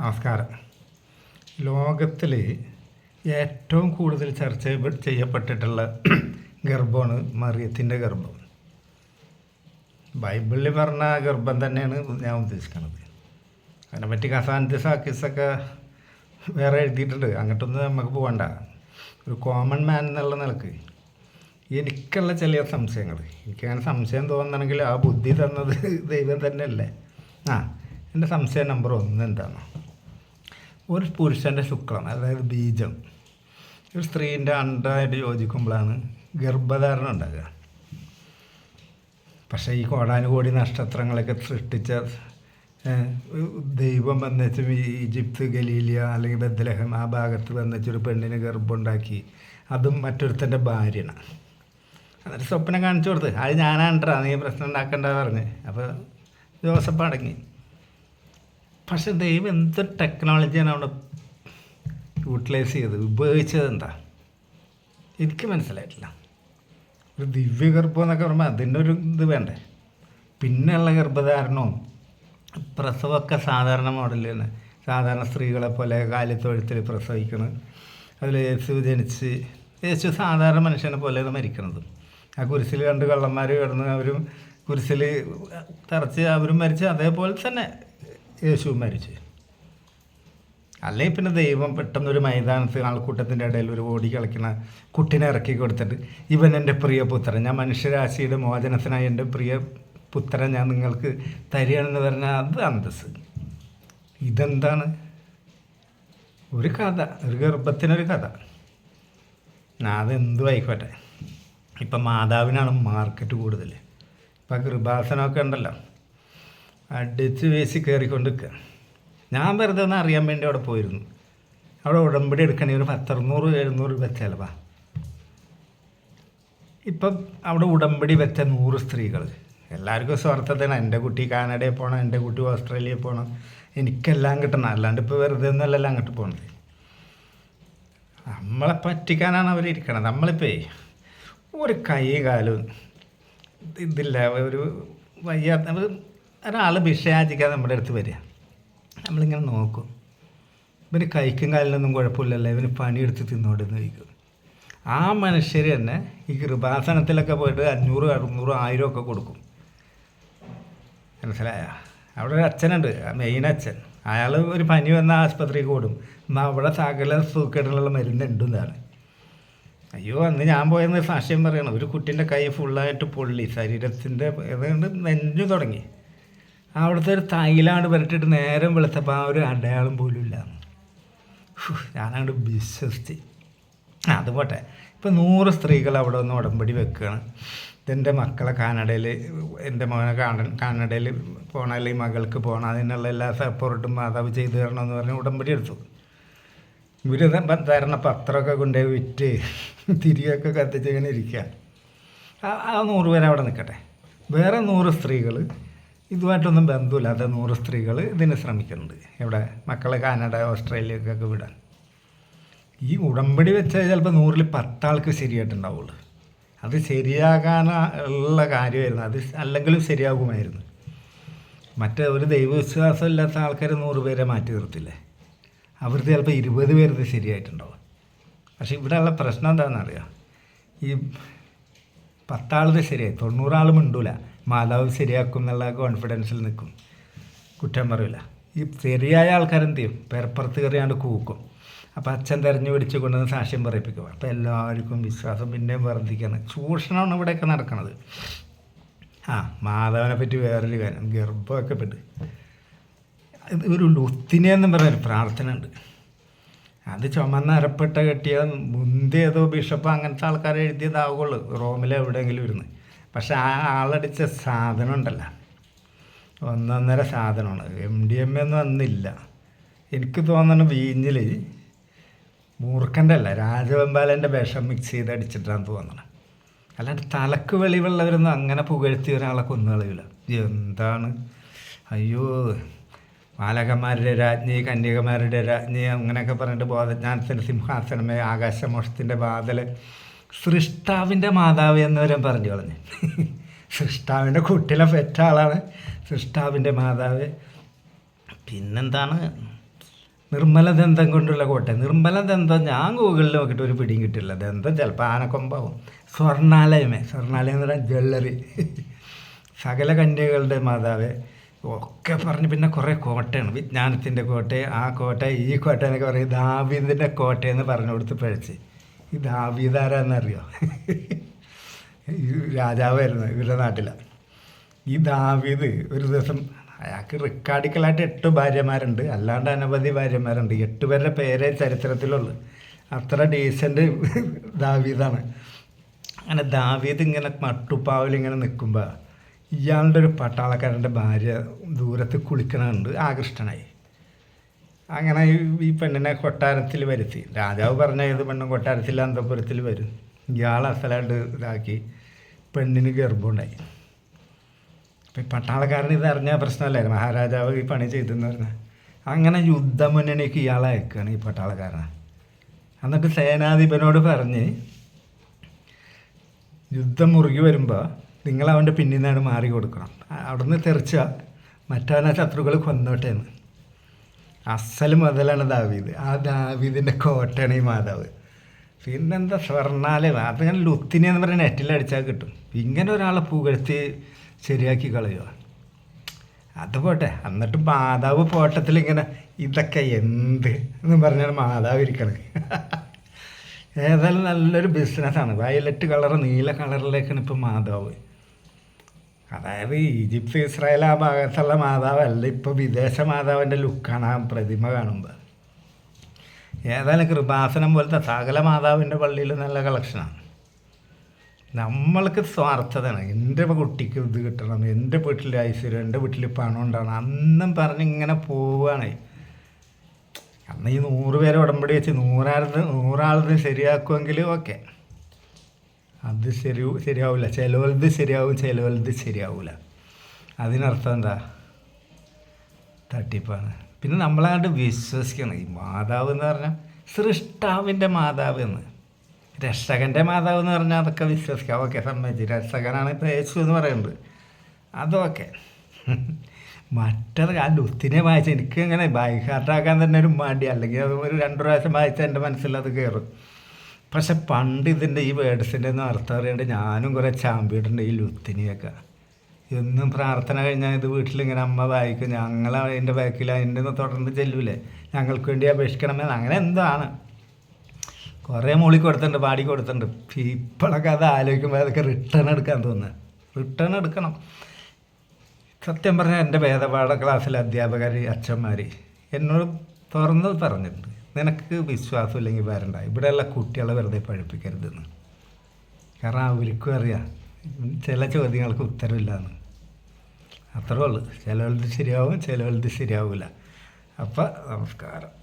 നമസ്കാരം. ലോകത്തിൽ ഏറ്റവും കൂടുതൽ ചർച്ച ചെയ്യപ്പെ- ചെയ്യപ്പെട്ടിട്ടുള്ള ഗർഭമാണ് മറിയത്തിന്റെ ഗർഭം. ബൈബിളിൽ പറഞ്ഞ ഗർഭം തന്നെയാണ് ഞാൻ ഉദ്ദേശിക്കുന്നത് അതിനെപ്പറ്റി കസാന്റ് സാക്കിസൊക്കെ വേറെ എഴുതിയിട്ടുണ്ട്. അങ്ങോട്ടൊന്നും നമുക്ക് പോകണ്ട ഒരു കോമൺ മാൻ എന്നുള്ള നിലയ്ക്ക് എനിക്കുള്ള ചില സംശയങ്ങൾ എനിക്കങ്ങനെ സംശയം തോന്നണമെങ്കിൽ ആ ബുദ്ധി തന്നത് ദൈവം തന്നെയല്ലേ? ആ എന്റെ സംശയ നമ്പർ ഒന്ന് എന്താണ്? ഒരു പുരുഷന്റെ ശുക്ലം അതായത് ബീജം. ഒരു സ്ത്രീന്റെ അണ്ടമായിട്ട് യോജിക്കുമ്പോഴാണ് ഗർഭധാരണം ഉണ്ടാകുക. പക്ഷേ ഈ കോടാനുകോടി നക്ഷത്രങ്ങളൊക്കെ സൃഷ്ടിച്ച ദൈവം വന്നിച്ച് ഈജിപ്ത് ഗലീലിയ അല്ലെങ്കിൽ ബദ്ലഹം ആ ഭാഗത്ത് വന്നിച്ചൊരു പെണ്ണിന് ഗർഭമുണ്ടാക്കി അതും മറ്റൊരുത്തന്റെ ഭാര്യയാണ്. എന്നിട്ട് സ്വപ്നം കാണിച്ചു കൊടുത്ത് അത് ഞാനാണ്ടാ നീ പ്രശ്നം ഉണ്ടാക്കണ്ട പറഞ്ഞ്. അപ്പോൾ ജോസഫ് അടങ്ങി. പക്ഷെ ദൈവം എന്ത് ടെക്നോളജിയാണ് അവിടെ യൂട്ടിലൈസ് ചെയ്തത്? ഉപയോഗിച്ചത് എന്താ? എനിക്ക് മനസ്സിലായിട്ടില്ല. ഒരു ദിവ്യഗർഭം എന്നൊക്കെ പറയുമ്പോൾ അതിന്റെ ഒരു ഇത് വേണ്ടേ? പിന്നെയുള്ള ഗർഭധാരണവും പ്രസവമൊക്കെ സാധാരണ മോഡലിൽ തന്നെ. സാധാരണ സ്ത്രീകളെ പോലെ കാലിത്തൊഴുത്തിൽ പ്രസവിക്കണം. അതിൽ യേശു ജനിച്ച് യേശു സാധാരണ മനുഷ്യനെ പോലെയാണ് മരിക്കുന്നത് ആ കുരിശിൽ കണ്ട് കള്ളന്മാർ കിടന്ന് അവരും കുരിശിൽ തറച്ച് അവരും മരിച്ച് അതേപോലെ തന്നെ യേശു മരിച്ചു. അല്ലെങ്കിൽ പിന്നെ ദൈവം പെട്ടെന്ന് ഒരു മൈതാനത്ത് ആൾക്കൂട്ടത്തിന്റെ ഇടയിൽ ഒരു ഓടി കളിക്കുന്ന കുട്ടിനെ ഇറക്കി കൊടുത്തിട്ട് ഇവൻ എന്റെ പ്രിയ പുത്രൻ ഞാൻ മനുഷ്യരാശിയുടെ മോചനത്തിനായി എന്റെ പ്രിയ പുത്രൻ ഞാൻ നിങ്ങൾക്ക് തരികയാണെന്ന് പറഞ്ഞാൽ അത് അന്തസ് ഇതെന്താണ്? ഒരു കഥ ഒരു ഗർഭത്തിനൊരു കഥ. അതെന്തും ആയിക്കോട്ടെ. ഇപ്പം മാതാവിനാണ് മാർക്കറ്റ് കൂടുതൽ. ഇപ്പം കൃപാസനമൊക്കെ ഉണ്ടല്ലോ. അടിച്ച് വേശി കയറിക്കൊണ്ട് നിൽക്കുക ഞാൻ വെറുതെ ഒന്ന് അറിയാൻ വേണ്ടി അവിടെ പോയിരുന്നു. അവിടെ ഉടമ്പടി എടുക്കണമെങ്കിൽ ഒരു പത്തറുന്നൂറ് എഴുന്നൂറ് രൂപ ചിലവാ. ഇപ്പം അവിടെ ഉടമ്പടി വെച്ച നൂറ് സ്ത്രീകൾ എല്ലാവർക്കും സ്വാർത്ഥതയാണ്. എന്റെ കുട്ടി കാനഡയിൽ പോകണം എന്റെ കുട്ടി ഓസ്ട്രേലിയയിൽ പോകണം എനിക്കെല്ലാം കിട്ടണം. അല്ലാണ്ട് ഇപ്പോൾ വെറുതെ ഒന്നല്ലല്ലോ അങ്ങോട്ട് പോകണത് നമ്മളെ പറ്റിക്കാനാണ് അവരിയ്ക്കണത് നമ്മളിപ്പോൾ ഒരു കൈ കാലും ഇതില്ല. ഒരു വയ്യാത്ത ഒരാൾ ഭിക്ഷയാചിക്കാതെ നമ്മുടെ അടുത്ത് വരിക. നമ്മളിങ്ങനെ നോക്കും. ഇവന് കൈക്കും കാലിലൊന്നും കുഴപ്പമില്ലല്ലോ. ഇവന് പണിയെടുത്ത് തിന്നോടെന്ന് ചോദിക്കും ആ മനുഷ്യർ തന്നെ ഈ കൃപാസനത്തിലൊക്കെ പോയിട്ട് അഞ്ഞൂറ് അറുന്നൂറ് ആയിരം ഒക്കെ കൊടുക്കും. മനസ്സിലായ? അവിടെ ഒരു അച്ഛനുണ്ട്. മെയിൻ അച്ഛൻ. അയാൾ ഒരു പനി വന്ന ആസ്പത്രിക്ക് ഓടും. എന്നാൽ അവിടെ സകല സൂക്കേടിനുള്ള മരുന്നുണ്ടെന്നാണ്. അയ്യോ അന്ന് ഞാൻ പോയെന്ന് സാക്ഷ്യം പറയണം. ഒരു കുട്ടീന്റെ കൈ ഫുള്ളായിട്ട് പൊള്ളി. ശരീരത്തിന്റെ ഏതാണ്ട് നെഞ്ഞു തുടങ്ങി. അവിടുത്തെ ഒരു തൈലാണ്ട് പുരട്ടിട്ട് നേരം വെളുത്തപ്പോൾ ആ ഒരു അടയാളം പോലും ഇല്ല. ഞാനങ്ങോട്ട് വിശ്വസിച്ച്. അതുപോട്ടെ അത് പോട്ടെ. ഇപ്പം നൂറ് സ്ത്രീകൾ അവിടെ ഒന്ന് ഉടമ്പടി വെക്കുകയാണ് ഇതെന്റെ മക്കളെ കാനഡയിൽ എന്റെ മോനെ കാന കാനഡയിൽ പോകണം അല്ലെങ്കിൽ മകൾക്ക് പോകണം അതിനുള്ള എല്ലാ സപ്പോർട്ടും മാതാവ് ചെയ്തു തരണം എന്ന് പറഞ്ഞ് ഉടമ്പടി എടുത്തു. ഇവർ തരണ പത്രമൊക്കെ കൊണ്ടുപോയി വിറ്റ് തിരികെയൊക്കെ കത്തിച്ചിങ്ങനെ ഇരിക്കുക ആ- നൂറ് പേര് അവിടെ നിൽക്കട്ടെ വേറെ നൂറ് സ്ത്രീകൾ ഇതുമായിട്ടൊന്നും ബന്ധമില്ലാതെ നൂറ് സ്ത്രീകൾ ഇതിന് ശ്രമിക്കുന്നുണ്ട്. ഇവിടെ മക്കളെ കാനഡ ഓസ്ട്രേലിയക്കൊക്കെ വിടാൻ. ഈ ഉടമ്പടി വെച്ചാൽ ചിലപ്പോൾ നൂറിൽ പത്താൾക്ക് ശരിയായിട്ടുണ്ടാവുള്ളൂ. അത് ശരിയാകാനുള്ള കാര്യമായിരുന്നു. അത് അല്ലെങ്കിലും ശരിയാകുമായിരുന്നു. മറ്റേ ഒരു ദൈവവിശ്വാസം ഇല്ലാത്ത ആൾക്കാർ നൂറ് പേരെ മാറ്റി നിർത്തില്ലേ? അവർക്ക് ചിലപ്പോൾ ഇരുപത് പേരത് ശരിയായിട്ടുണ്ടാവും. പക്ഷേ ഇവിടെയുള്ള പ്രശ്നം എന്താണെന്നറിയാം? ഈ പത്താളത് ശരിയായി തൊണ്ണൂറാൾ മിണ്ടൂല. മാതാവ് ശരിയാക്കും എന്നുള്ള കോൺഫിഡൻസിൽ നിൽക്കും കുറ്റം പറയില്ല ഈ ശരിയായ ആൾക്കാരെന്ത് ചെയ്യും? പെരപ്പുറത്ത് കയറിയാണ്ട് കൂക്കും. അപ്പോൾ അച്ഛൻ തെരഞ്ഞു പിടിച്ച് കൊണ്ടുവന്ന് സാക്ഷ്യം പറയിപ്പിക്കും. അപ്പോൾ എല്ലാവർക്കും വിശ്വാസം പിന്നെയും വർദ്ധിക്കുകയാണ് ചൂഷണമാണ് ഇവിടെയൊക്കെ നടക്കുന്നത് ആ മാധവനെ പറ്റി വേറൊരു കാര്യം. ഗർഭമൊക്കെ പെട്ട്. ഒരു ലുത്തിനെ എന്നും പറഞ്ഞൊരു പ്രാർത്ഥന ഉണ്ട് അത് ചുമന്ന അരപ്പെട്ട കെട്ടിയ മുന്തി ഏതോ ബിഷപ്പ് അങ്ങനത്തെ ആൾക്കാർ എഴുതിയതാവുള്ളൂ. റോമിൽ എവിടെയെങ്കിലും ഇരുന്ന്. പക്ഷെ ആ ആളടിച്ച സാധനം ഉണ്ടല്ലോ. ഒന്നൊന്നര സാധനമാണ്. എം ഡി എം എ ഒന്നും അന്നില്ല. എനിക്ക് തോന്നുന്നു വീഞ്ഞിൽ മൂർഖന്റെ അല്ല രാജവെമ്പാലന്റെ വിഷം മിക്സ് ചെയ്ത് അടിച്ചിട്ടാന്ന് തോന്നണം. അല്ലാണ്ട് തലക്ക് വെളിവുള്ളവരൊന്നും അങ്ങനെ പുകഴ്ത്തി ഒരാളെ കൊന്നുകളയില്ല എന്താണ് അയ്യോ. മാലകന്മാരുടെ രാജ്ഞി കന്യകമാരുടെ രാജ്ഞി അങ്ങനെയൊക്കെ പറഞ്ഞിട്ട് ബോധജ്ഞാനത്തിന്റെ സിംഹാസനമേ ആകാശമോഷത്തിന്റെ വാതിൽ സൃഷ്ടാവിന്റെ മാതാവ് എന്നവരും പറഞ്ഞു കളഞ്ഞു. സൃഷ്ടാവിന്റെ കുട്ടിലെ പെറ്റ ആളാണ് സൃഷ്ടാവിന്റെ മാതാവ്. പിന്നെന്താണ്? നിർമ്മല ദന്തം കൊണ്ടുള്ള കോട്ട നിർമ്മല ദന്തം ഞാൻ ഗൂഗിളിൽ നോക്കിയിട്ട് ഒരു പിടിയും കിട്ടില്ല. ദന്തം ചിലപ്പോൾ ആനക്കൊമ്പാവും. സ്വർണാലയമേ സ്വർണാലയം എന്ന് പറഞ്ഞാൽ ജ്വല്ലറി. സകല കന്യകളുടെ മാതാവ്. ഒക്കെ പറഞ്ഞ് പിന്നെ കുറേ കോട്ടയാണ്. വിജ്ഞാനത്തിന്റെ കോട്ട ആ കോട്ട ഈ കോട്ട എന്നൊക്കെ പറയും ദാവീദിന്റെ കോട്ടയെന്ന് പറഞ്ഞു കൊടുത്ത് പഴച്ച്. ഈ ദാവീദാരാന്നറിയോ രാജാവായിരുന്നു ഇവരുടെ നാട്ടിലാണ് ഈ ദാവീദ് ഒരു ദിവസം അയാൾക്ക് റെക്കാർഡിക്കലായിട്ട് എട്ട് ഭാര്യമാരുണ്ട്. അല്ലാണ്ട് അനവധി ഭാര്യമാരുണ്ട്. എട്ട് പേരുടെ പേരെ ചരിത്രത്തിലുള്ളു. അത്ര ഡീസന്റ് ദാവീദാണ്. അങ്ങനെ ദാവീദ് ഇങ്ങനെ മട്ടുപ്പാവിൽ ഇങ്ങനെ നിൽക്കുമ്പോൾ ഇയാളുടെ ഒരു പട്ടാളക്കാരന്റെ ഭാര്യ ദൂരത്ത് കുളിക്കണുണ്ട് ആകൃഷ്ടനായി. അങ്ങനെ ഈ- പെണ്ണിനെ കൊട്ടാരത്തിൽ വരുത്തി. രാജാവ് പറഞ്ഞ ഏത് പെണ്ണും കൊട്ടാരത്തിൽ അന്തപുരത്തിൽ വരും. ഇയാൾ അസലായിട്ട് ഇതാക്കി പെണ്ണിന് ഗർഭമുണ്ടായി. അപ്പം ഈ പട്ടാളക്കാരൻ ഇത് അറിഞ്ഞ പ്രശ്നമല്ലായിരുന്നു മഹാരാജാവ് ഈ പണി ചെയ്തെന്ന് പറഞ്ഞാൽ അങ്ങനെ യുദ്ധമുന്നണിക്ക് ഇയാളെ അയക്കുകയാണ് ഈ പട്ടാളക്കാരനെ. എന്നിട്ട് സേനാധിപനോട് പറഞ്ഞ് യുദ്ധം മുറുകി വരുമ്പോൾ നിങ്ങൾ അവന്റെ പിന്നിൽ നിന്നാണ് മാറി കൊടുക്കണം. അവിടുന്ന് തെറിച്ച. മറ്റവനെ ശത്രുക്കൾ കൊന്നോട്ടെ എന്ന്. അസൽ മുതലാണ് ദാവീദ്. ആ ദാവീദിന്റെ കോട്ടയാണ് ഈ മാതാവ്. പിന്നെന്താ സ്വർണാലയം? അതിങ്ങനെ ലുത്തിനി എന്ന് പറഞ്ഞ നെറ്റിലടിച്ചാൽ കിട്ടും. ഇങ്ങനെ ഒരാളെ പുകഴ്ത്തി ശരിയാക്കി കളയുക അത് പോട്ടെ. എന്നിട്ട് മാതാവ് പോട്ടത്തിൽ ഇങ്ങനെ ഇതൊക്കെ എന്ത് എന്ന് പറഞ്ഞാൽ മാതാവ് ഇരിക്കണത് ഏതായാലും നല്ലൊരു ബിസിനസ്സാണ് വയലറ്റ് കളർ നീല കളറിലേക്കാണ് ഇപ്പം മാതാവ്. അതായത് ഈജിപ്ത് ഇസ്രായേൽ ആ ഭാഗത്തുള്ള മാതാവല്ല ഇപ്പോൾ വിദേശ മാതാവിന്റെ ലുക്കാണ് ആ പ്രതിമ കാണുമ്പോൾ ഏതായാലും കൃപാസനം പോലത്തെ സകല മാതാവിന്റെ പള്ളിയിൽ നല്ല കളക്ഷനാണ് നമ്മൾക്ക് സ്വാർത്ഥതയാണ്. എന്റെ കുട്ടിക്ക് ഇത് കിട്ടണം എന്റെ വീട്ടിൽ ഐശ്വര്യം എന്റെ വീട്ടിൽ പണം ഉണ്ടാണ് അന്നും പറഞ്ഞ് ഇങ്ങനെ പോവുകയാണ്. അന്ന് ഈ നൂറ് പേരെ ഉടമ്പടി വെച്ച് നൂറാളത് നൂറാളത് ശരിയാക്കുമെങ്കിൽ ഓക്കെ. അത് ശരി ശരിയാവില്ല ചിലവലത് ശരിയാവും ചിലവലത് ശരിയാവില്ല അതിനർത്ഥം എന്താ? തട്ടിപ്പാണ്. പിന്നെ നമ്മളങ്ങോട്ട് വിശ്വസിക്കണം. ഈ മാതാവ് എന്ന് പറഞ്ഞാൽ സൃഷ്ടാവിന്റെ മാതാവ് എന്ന് രക്ഷകന്റെ മാതാവ് എന്ന് പറഞ്ഞാൽ അതൊക്കെ വിശ്വസിക്കാം. ഓക്കെ സമ്മതിച്ച് രക്ഷകനാണ് ഇപ്പോൾ യേശു എന്ന് പറയുന്നത്. അതൊക്കെ. മറ്റത് ആ ലുത്തിനെ വായിച്ച എനിക്ക് ഇങ്ങനെ ബൈഹാർട്ടാക്കാൻ തന്നെ ഒരു മടി. അല്ലെങ്കിൽ അത് ഒരു രണ്ട് പ്രാവശ്യം വായിച്ചാൽ എന്റെ മനസ്സിൽ അത് കയറും പക്ഷെ പണ്ട് ഇതിന്റെ ഈ വേർഡ്സിന്റെ ഒന്നും അർത്ഥം അറിയാണ്ട് ഞാനും കുറേ ചാമ്പിയിട്ടുണ്ട് ഈ ലുത്തിനിയൊക്കെ. എന്നും പ്രാർത്ഥന കഴിഞ്ഞാൽ ഇത് വീട്ടിലിങ്ങനെ അമ്മ വായിക്കും ഞങ്ങൾ അതിന്റെ ബാക്കിൽ അതിന്റെ തുടർന്ന് ചെല്ലൂലേ. ഞങ്ങൾക്ക് വേണ്ടി അപേക്ഷിക്കണമെന്ന് അങ്ങനെ എന്താണ്? കുറേ മൂളി കൊടുത്തിട്ടുണ്ട് പാടി കൊടുത്തിട്ടുണ്ട്. ഇപ്പോഴൊക്കെ അത് ആലോചിക്കുമ്പോൾ അതൊക്കെ റിട്ടേൺ എടുക്കാൻ തോന്നുന്നത് റിട്ടേൺ എടുക്കണം. സത്യം പറഞ്ഞാൽ എന്റെ വേദപാഠ ക്ലാസ്സിലെ അധ്യാപകർ അച്ഛന്മാർ എന്നോട് തുറന്ന് പറഞ്ഞിട്ടുണ്ട്. നിനക്ക് വിശ്വാസം ഇല്ലെങ്കിൽ വരണ്ട. ഇവിടെയുള്ള കുട്ടികളെ വെറുതെ പഴിപ്പിക്കരുതെന്ന്. കാരണം അവർക്കും അറിയാം. ചില ചോദ്യങ്ങൾക്ക് ഉത്തരവില്ലാന്ന് അത്രേ ഉള്ളൂ. ചിലവലത് ശരിയാവും ചിലവലത് ശരിയാവില്ല അപ്പം നമസ്കാരം.